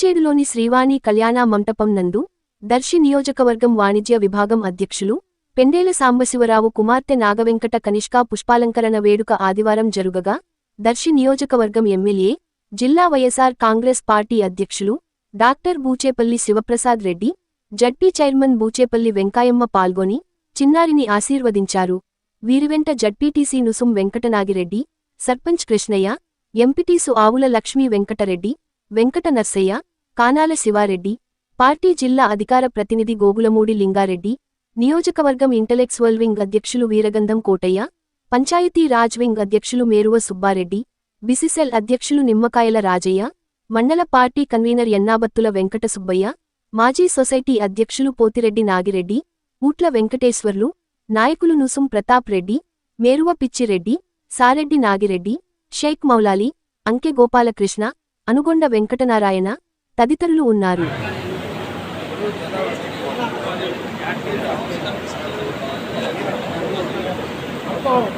పీర్చేడులోని శ్రీవాణి కళ్యాణ మంటపం నందు దర్శి నియోజకవర్గం వాణిజ్య విభాగం అధ్యక్షులు పెండేల సాంబశివరావు కుమార్తె నాగవెంకట కనిష్కా పుష్పాలంకరణ వేడుక ఆదివారం జరుగగా దర్శి నియోజకవర్గం ఎమ్మెల్యే జిల్లా వైఎస్ఆర్ కాంగ్రెస్ పార్టీ అధ్యక్షులు doctor Buchepalli Sivaprasad Reddy ZP chairman Buchepalli Venkayamma పాల్గొని చిన్నారిని ఆశీర్వదించారు. వీరివెంట ZPTC Nusum Venkatanagireddy sarpanch Krishnaiah MPTC Avula Lakshmi Venkatareddy Venkata Narsaiah Kanala Sivareddy party జిల్లా అధికార ప్రతినిధి గోగులమూడి లింగారెడ్డి నియోజకవర్గం ఇంటలెక్చువల్ వింగ్ అధ్యక్షులు వీరగంధం కోటయ్య పంచాయతీ రాజ్ వింగ్ అధ్యక్షులు మేరువ సుబ్బారెడ్డి బిసిసెల్ అధ్యక్షులు నిమ్మకాయల రాజయ్య మండల పార్టీ కన్వీనర్ ఎన్నాబత్తుల వెంకట సుబ్బయ్య మాజీ సొసైటీ అధ్యక్షులు పోతిరెడ్డి నాగిరెడ్డి ఊట్ల వెంకటేశ్వర్లు నాయకులు నుసుం ప్రతాప్ రెడ్డి మేరువ పిచ్చిరెడ్డి సారెడ్డి నాగిరెడ్డి షేక్ మౌలాలి అంకె గోపాలకృష్ణ అనుగొండ వెంకటనారాయణ తదితరులు ఉన్నారు Oh.